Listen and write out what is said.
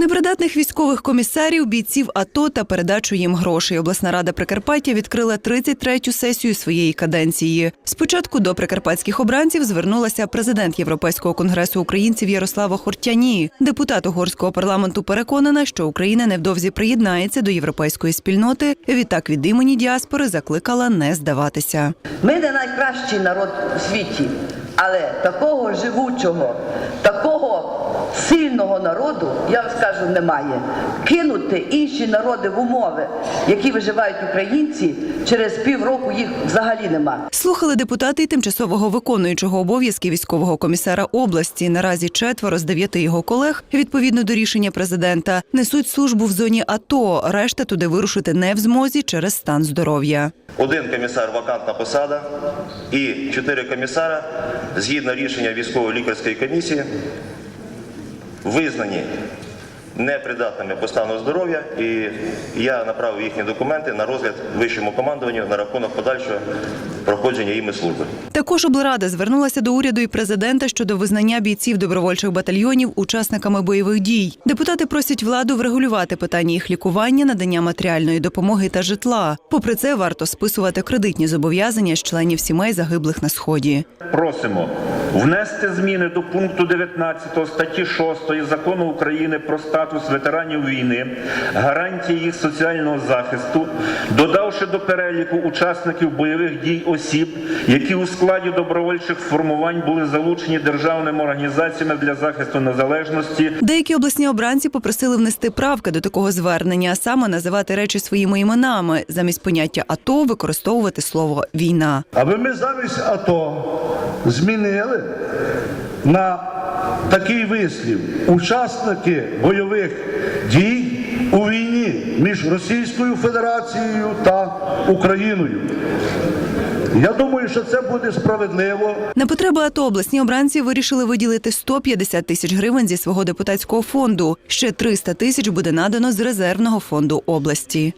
непридатних військових комісарів, бійців АТО та передачу їм грошей. Обласна рада Прикарпаття відкрила 33-ю сесію своєї каденції. Спочатку до прикарпатських обранців звернулася президент Європейського конгресу українців Ярослава Хортяні. Депутат угорського парламенту переконана, що Україна невдовзі приєднається до європейської спільноти. Відтак від імені діаспори закликала не здаватися. Ми не найкращий народ у світі, але такого живучого, такого сильного народу, я вам скажу, немає. Кинути інші народи в умови, які виживають українці, через півроку їх взагалі нема. Слухали депутати й тимчасового виконуючого обов'язки військового комісара області. Наразі четверо з дев'яти його колег, відповідно до рішення президента, несуть службу в зоні АТО. Решта туди вирушити не в змозі через стан здоров'я. Один комісар вакантна посада і чотири комісара згідно рішення військово-лікарської комісії визнані непридатними по стану здоров'я, і я направив їхні документи на розгляд вищому командуванню на рахунок подальшого проходження іми служби. Також облрада звернулася до уряду і президента щодо визнання бійців добровольчих батальйонів учасниками бойових дій. Депутати просять владу врегулювати питання їх лікування, надання матеріальної допомоги та житла. Попри це, варто списувати кредитні зобов'язання з членів сімей загиблих на сході. Просимо внести зміни до пункту 19 статті 6 закону України про статус ветеранів війни, гарантії їх соціального захисту, додавши до переліку учасників бойових дій осіб, які у складі добровольчих формувань були залучені державними організаціями для захисту незалежності, Деякі обласні обранці попросили внести правки до такого звернення, а саме називати речі своїми іменами, замість поняття АТО використовувати слово війна. Аби ми замість АТО змінили на такий вислів учасники бойових дій у війні між Російською Федерацією та Україною. Я думаю, що це буде справедливо. На потреби АТО обласні обранці вирішили виділити 150 тисяч гривень зі свого депутатського фонду. Ще 300 тисяч буде надано з резервного фонду області.